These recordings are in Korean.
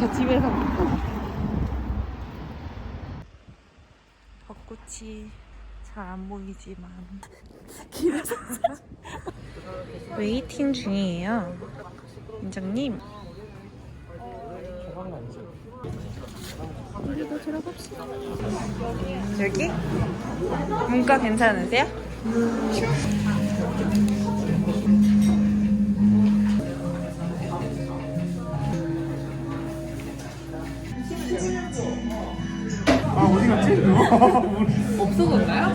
저 집에서 벚꽃이 잘 안 보이지만 길에서 웨이팅 중이에요 인정님 우리도 들어갑시다 여기? 문과 괜찮으세요? 아 없어졌나요?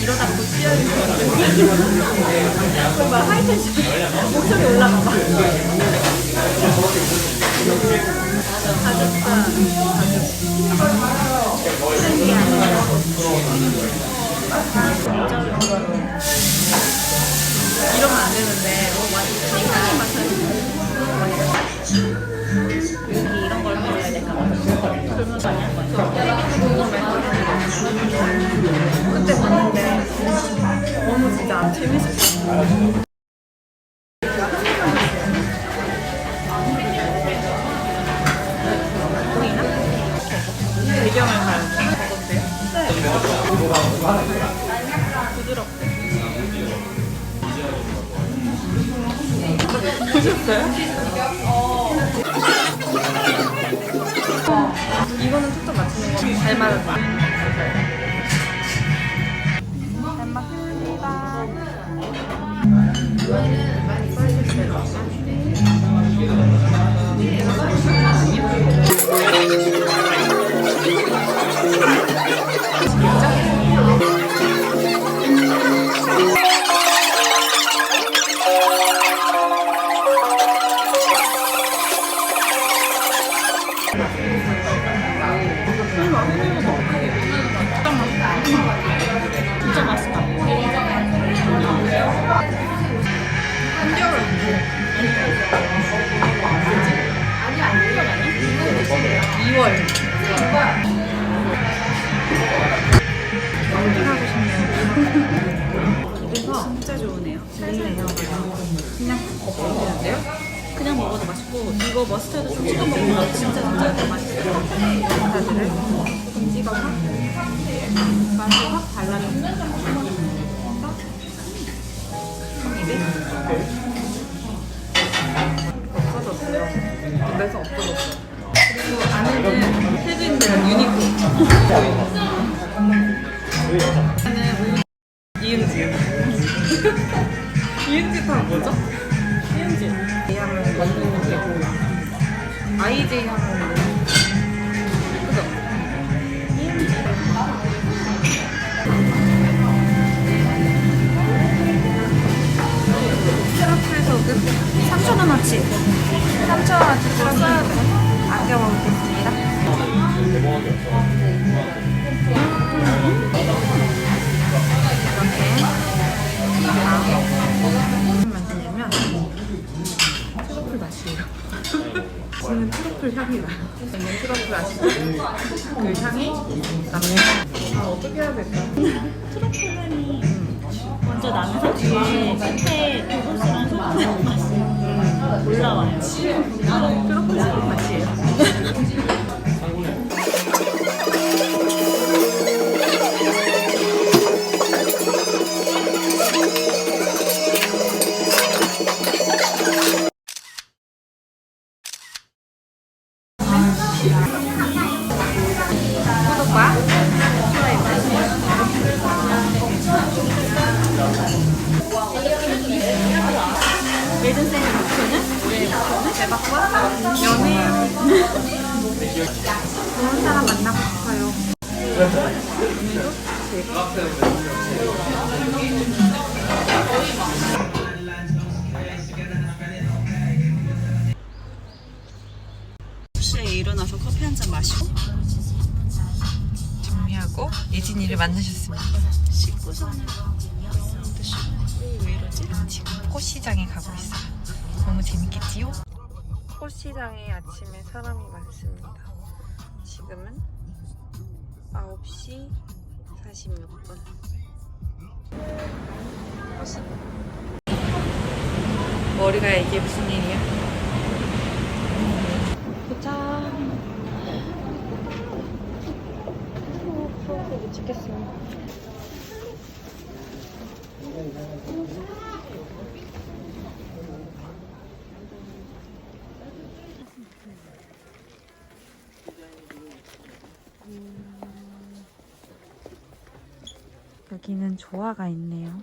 이러다 곧 뛰어야 정말 하이텐션 목소리 올라가 봐. 가졌다 한게 아니라 이러면 안 되는데 어, 완전 생각이 맞아요 여기 이런 걸 해야 될까 봐 그러면 그때 봤는데 너무 진짜 재밌었어 보셨어요? 이거는 초점 맞추는 거잘 맞았다. 맛이에요 지금 트러플 향이 나요 저는 트러플 아시죠? 그 향이 납니다 아 어떻게 해야 될까? 트러플 향이 먼저 나면서 뒤에 끝에 고소한 소금 맛이 올라와요. 트러플 향 맛이에요 일어나서 커피 한 잔 마시고 정리하고 예진이를 만나셨습니다. 쉬고 왜 이러지? 지금 꽃시장에 가고 있어요. 너무 재밌겠지요? 꽃시장에 아침에 사람이 많습니다. 지금은 9시 46분. 훨씬 머리가 이게 무슨 일이야? 도착. 못 찍겠어. 여기는 조화가 있네요.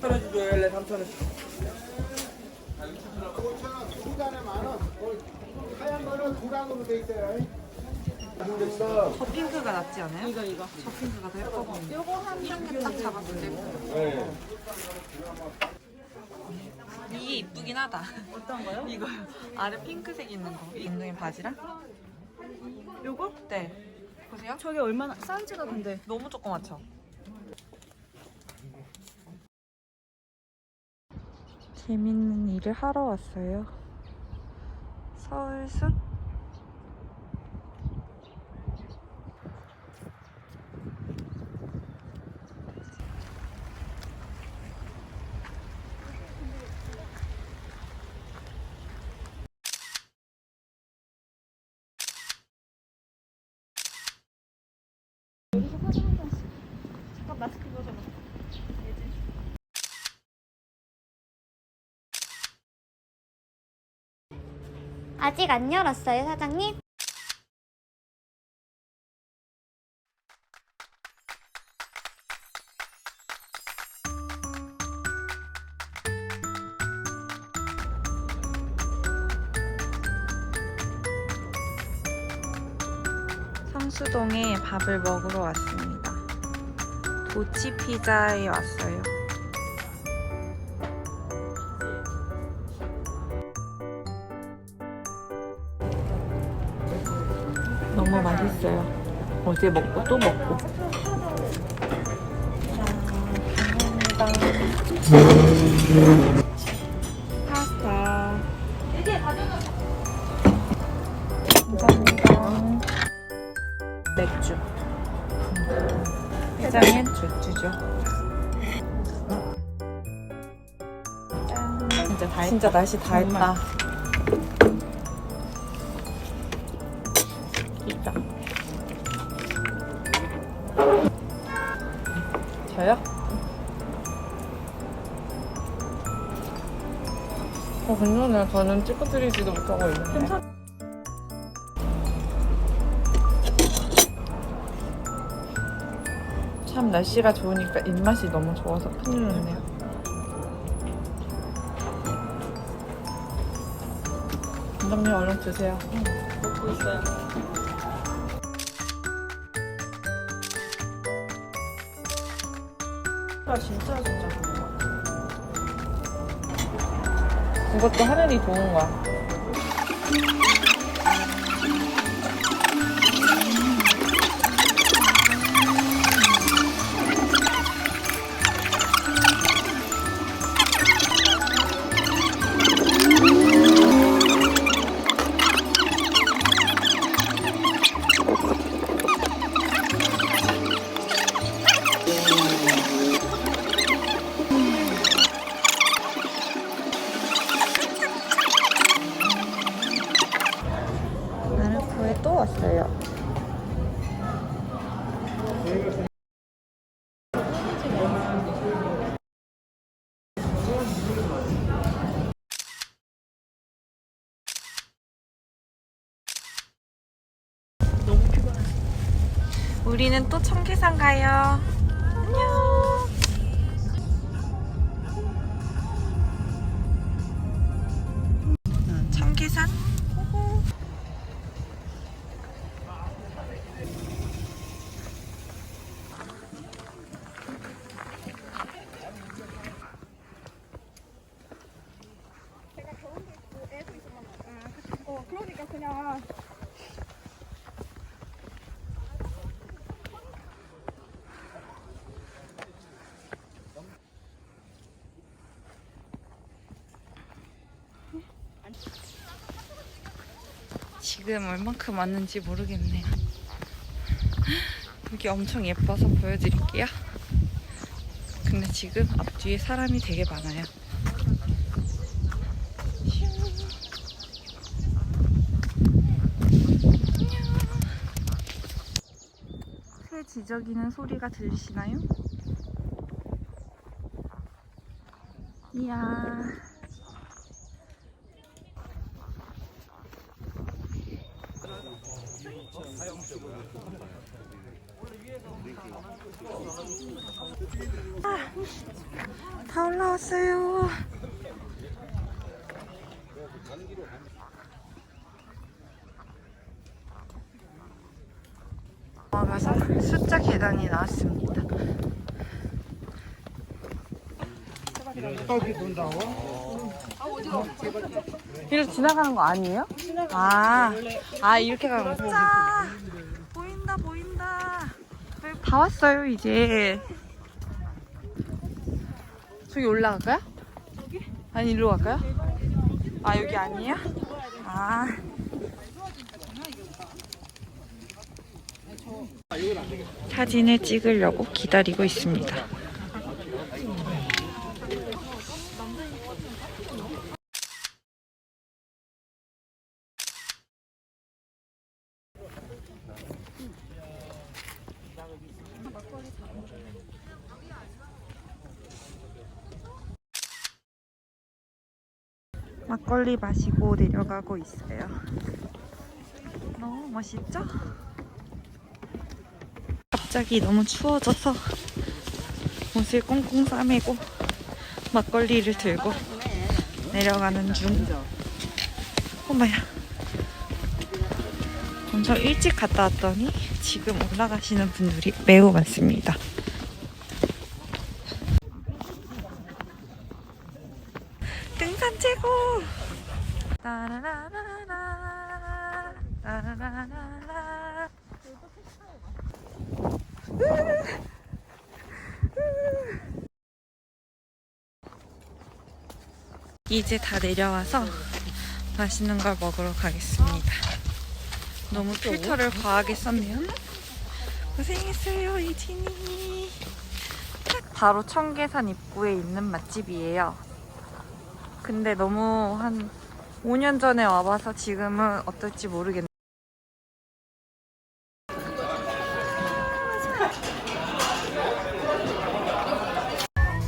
떨어지죠 원래 3천 원. 하얀 거는 도랑으로 돼 있어요. 저 핑크가 낫지 않아요? 이거 이거. 저 핑크가 더 예뻐 보이네. 요거 한한개딱 잡았을 때. 이게 이쁘긴 하다. 어떤 거요? 이거 아래 핑크색 있는 거. 이 운동의 바지랑? 요거? 네. 보세요. 저게 얼마나 사이즈가 근데 너무 조그맣죠? 재밌는 일을 하러 왔어요. 서울숲? 아직 안 열었어요, 사장님? 성수동에 밥을 먹으러 왔습니다. 도치 피자에 왔어요. 너무 맛있어요. 어제 먹고 또 먹고. 파스타. 감사합니다. 맥주. 회장엔 주주죠. 진짜 다 했다. 진짜 날씨 다 했다. 저요? 어, 괜찮아요. 저는 찍어드리지도 못하고 있는데. 괜찮... 참 날씨가 좋으니까 입맛이 너무 좋아서 큰일 났네요. 원장님 얼른 드세요. 먹고 있어요. 아 진짜 진짜 좋은 것 같아. 이것도 하늘이 좋은 거야. 왔어요. 우리는 또 청계산 가요. 안녕. 청계산. 지금 얼만큼 왔는지 모르겠네요. 여기 엄청 예뻐서 보여드릴게요. 근데 지금 앞뒤에 사람이 되게 많아요. 새 지저귀는 소리가 들리시나요? 이야. 올라왔어요. 와가서 숫자 계단이 나왔습니다. 이렇게 지나가는 거 아니에요? 아, 아 이렇게 가는 거. 짜 보인다 보인다. 다 왔어요 이제. 저기 올라갈까요? 아니 일로 갈까요? 아 여기 아니에요? 아. 사진을 찍으려고 기다리고 있습니다. 막걸리 마시고 내려가고 있어요. 너무 멋있죠? 갑자기 너무 추워져서 옷을 꽁꽁 싸매고 막걸리를 들고 내려가는 중. 어머야. 엄청 일찍 갔다 왔더니 지금 올라가시는 분들이 매우 많습니다. 등산 최고! 따라라라라, 따라라라라. 이제 다 내려와서 맛있는 걸 먹으러 가겠습니다. 너무 필터를 과하게 썼네요. 고생했어요, 이진이. 바로 청계산 입구에 있는 맛집이에요. 근데 너무 한 5년 전에 와봐서 지금은 어떨지 모르겠네요.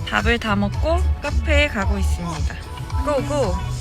밥을 다 먹고 카페에 가고 있습니다. 고고!